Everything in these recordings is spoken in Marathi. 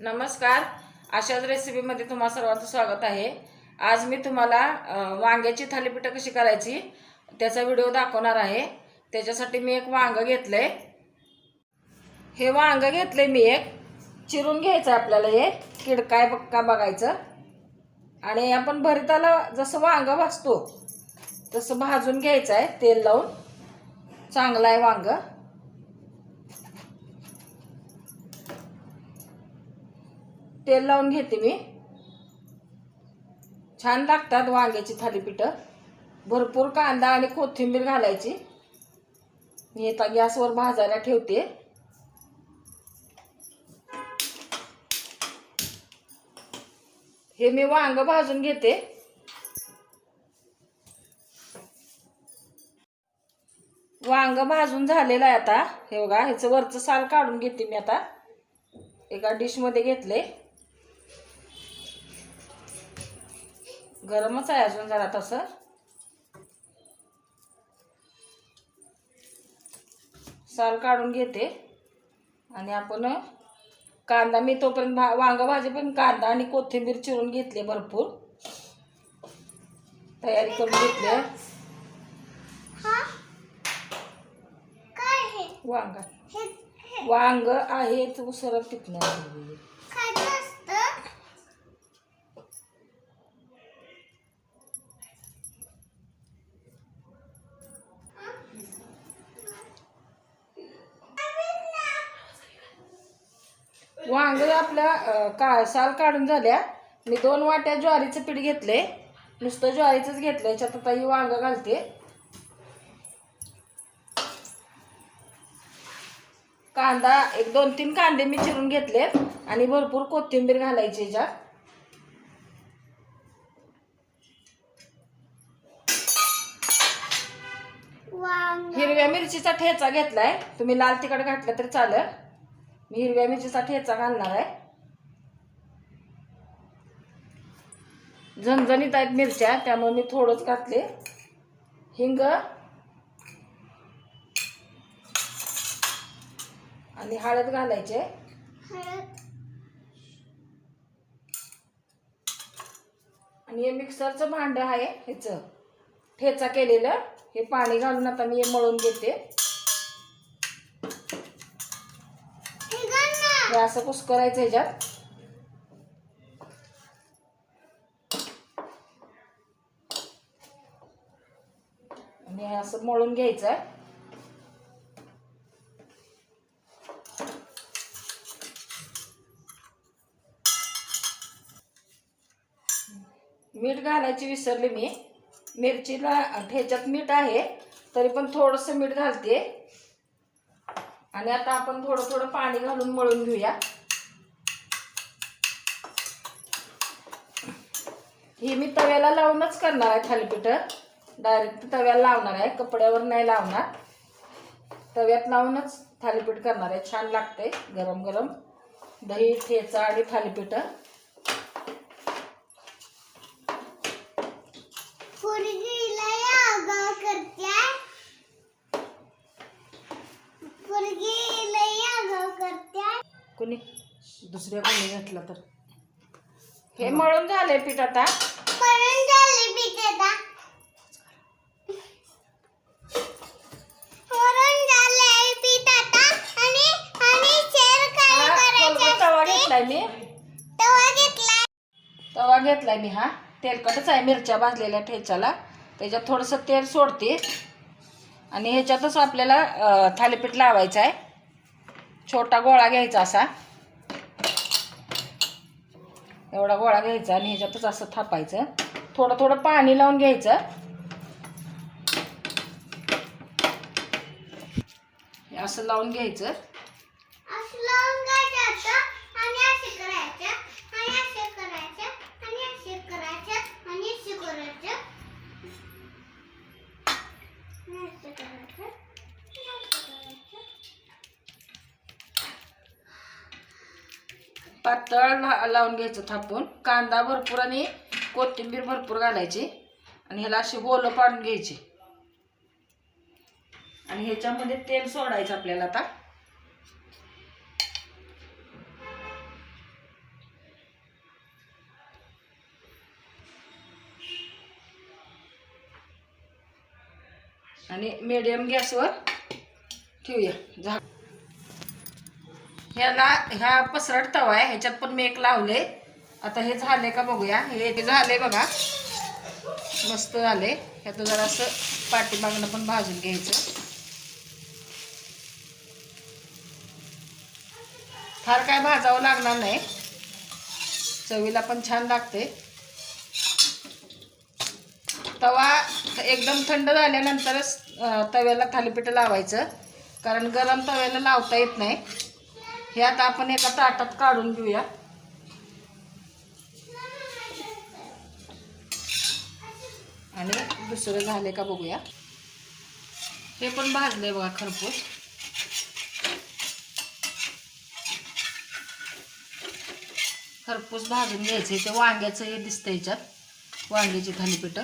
नमस्कार. अशाच रेसिपीमध्ये तुम्हा सर्वांचं स्वागत आहे. आज मी तुम्हाला वांग्याची थालीपीठं कशी करायची त्याचा व्हिडिओ दाखवणार आहे. त्याच्यासाठी मी एक वांगं आहे हे वांगं आहे मी एक. चिरून घ्यायचं आहे आपल्याला हे. किडकाय बक्का बघायचं. आणि आपण भरिताला जसं वांगं भाजतो तसं भाजून घ्यायचं आहे तेल लावून. चांगलं आहे वांगं. तेल लावून घेते मी. छान लागतात वांग्याची थालीपीठं. भरपूर कांदा आणि कोथिंबीर घालायची. मी आता गॅसवर भाजायला ठेवते. हे मी वांग भाजून घेते. वांग भाजून झालेलं आहे आता. हे बघा ह्याचं वरचं साल काढून घेते मी आता. एका डिशमध्ये घेतले गरमच आहे अजून जरा तसं. साल काढून घेते. आणि आपण कांदा मी तोपर्यंत भा वांग भाजी पण कांदा आणि कोथिंबीर चिरून घेतले भरपूर. तयारी करून घेतली. वांग. वांग आहे तू सरळ तिथनं वांग आपल्या का साल काढून झाल्या. मी दोन वाट्या ज्वारीचं पीठ घेतले नुसतं ज्वारीचंच घेतलं याच्यात आता ही वांग घालते. कांदा एक दोन तीन कांदे मी चिरून घेतलेत आणि भरपूर कोथिंबीर घालायची याच्यात. हिरव्या मिरचीचा ठेचा घेतलाय. तुम्ही लाल तिखट घातलं तरी चालेल. मी हिरव्या मिरचीचा ठेचा घालणार आहे. झणझणीत आहेत मिरच्या त्यामुळे मी थोडंच घातले. हिंग. आणि हळद घालायचे. आणि हे मिक्सरचं भांडं आहे ह्याचं. ठेचा केलेलं. हे पाणी घालून आता मी हे मळून घेते हे घाल असं कुस असं ह्याच्यात? आणि असं मळून घ्यायचं आहे मीठ घालायची विसरले मी. मिरचीला ठेच्यात मीठ आहे तरी पण थोडंसं मीठ घालते. आणि आता आपण थोडं थोडं पाणी घालून मळून घेऊया. ही मी तव्याला लावूनच करणार आहे थालीपीठं. डायरेक्ट तव्याला लावणार आहे कपड्यावर नाही लावणार. तव्यात लावूनच थालीपीठ करणार आहे. छान लागतंय गरम गरम. दही ठेचा आणि थालीपीठं. कोणी? दुसऱ्या कोणी घातलं तर? हे मळून झालंय पीठ आता. पळून झाले पीठ आता. वरून झाले पीठ आता. आणि आणि शेर काय हा, करायचे तवा घेतलाय मी. तवा घेतला तवा घेतलाय मी हा. तेलकटच आहे मिरच्या भाजलेल्या ठेच्याला. त्याच्यात थोडंसं तेल सोडते. आणि ह्याच्यातच आपल्याला थालीपीठ लावायचं आहे. छोटा गोळा घ्यायचा असा. एवढा गोळा घ्यायचा आणि ह्याच्यातच असं थापायचं. थोडं थोडं पाणी लावून घ्यायचं. असं लावून घ्यायचं. पातळ लावून घ्यायचं थापून. कांदा भरपूर आणि कोथिंबीर भरपूर घालायची. आणि ह्याला अशी गोलं पाडून घ्यायची. आणि ह्याच्यामध्ये तेल सोडायचं आपल्याला आता. आणि मीडियम गॅसवर ठेवूया. झा ह्याला ह्या पसरट तवा आहे ह्याच्यात पण मी एक लावले. आता हे झाले का बघूया. हे झाले बघा. मस्त झाले. ह्याचं जरा असं पाठीमागनं पण भाजून घ्यायचं. फार काय भाजावं लागणार नाही. चवीला पण छान लागते. तवा एकदम थंड झाल्यानंतरच तव्याला थालीपीठ लावायचं. कारण गरम तव्याला लावता येत नाही. हे आता आपण एका ताटात काढून घेऊया. आणि दुसरं झाले का बघूया. हे पण भाजले बघा खरपूस. खरपूस भाजून घ्यायचं ते वांग्याचं हे दिसतं याच्यात. वांग्याची थालीपीठ.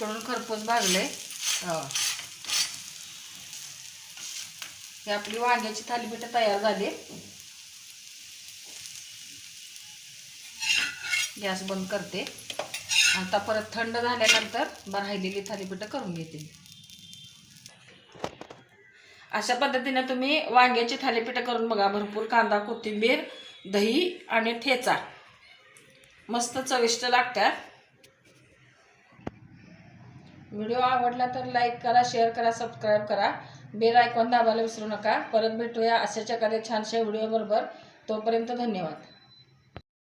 तिकडून खरपूस भाजले. हो. ही आपली वांग्याची थालीपीठ तयार झाली. गॅस बंद करते. आता परत थंड झाल्यानंतर राहिलेली थालीपीठ करून घेते. अशा पद्धतीने तुम्ही वांग्याची थालीपीठ करून बघा. भरपूर कांदा कोथिंबीर दही आणि ठेचा. मस्त चविष्ट लागतात. व्हिडिओ आवडला तर लाईक करा शेअर करा सबस्क्राईब करा. बेल आयकॉन दाबायला विसरू नका. परत भेटूया अशाच्या एखाद्या छानशा व्हिडिओ बरोबर तोपर्यंत धन्यवाद.